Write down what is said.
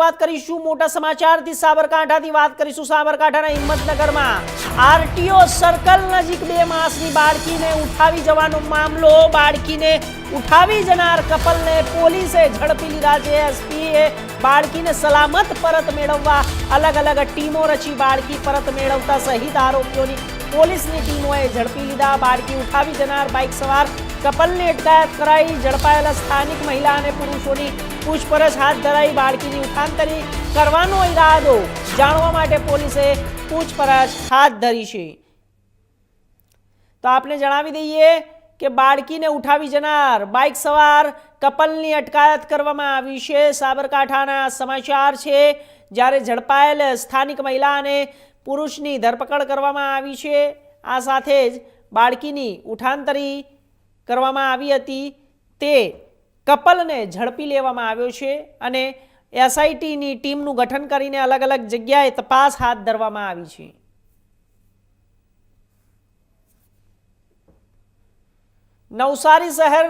વાત કરીશું મોટા સમાચારથી સાબરકાંઠાથી વાત કરીશું સાબરકાંઠાના હિંમતનગરમાં. આરટીઓ સર્કલ નજીક બે માસની બાળકીને ઉઠાવી જવાનો મામલો. બાળકીને ઉઠાવી જનાર કપલને પોલીસે ઝડપી લીધા. છે એસપીએ બાળકીને સલામત પરત મેળવવા અલગ અલગ ટીમો રચી બાળકી પરત મેળવતા સહિત આરોપીઓની પોલીસની ટીમોએ ઝડપી લીધા. બાળકી ઉઠાવી જનાર બાઇક સવાર કપલને અટકાયત કરાઈ. ઝડપાયેલા સ્થાનિક મહિલા અને પુરુષોની પૂછપરછ હાથ ધરાઈ બાળકીની ઉઠાંતરી કરવાનો ઈરાદો જાણવા માટે પોલીસે પૂછપરછ હાથ ધરી છે. તો આપને જણાવી દઈએ કે બાળકીને ઉઠાવી જનાર બાઇક સવાર કપલની અટકાયત કરવામાં આવી છે. સાબરકાંઠાના સમાચાર છે, જ્યારે ઝડપાયેલ સ્થાનિક મહિલા અને પુરુષની ધરપકડ કરવામાં આવી છે. આ સાથે જ બાળકીની ઉઠાંતરી કરવામાં આવી હતી. તે કપલને ઝડપી લેવામાં આવ્યો છે અને એસઆઈટીની ટીમનું ગઠન કરીને અલગ અલગ જગ્યાએ તપાસ હાથ ધરવામાં આવી છે. નવસારી શહેર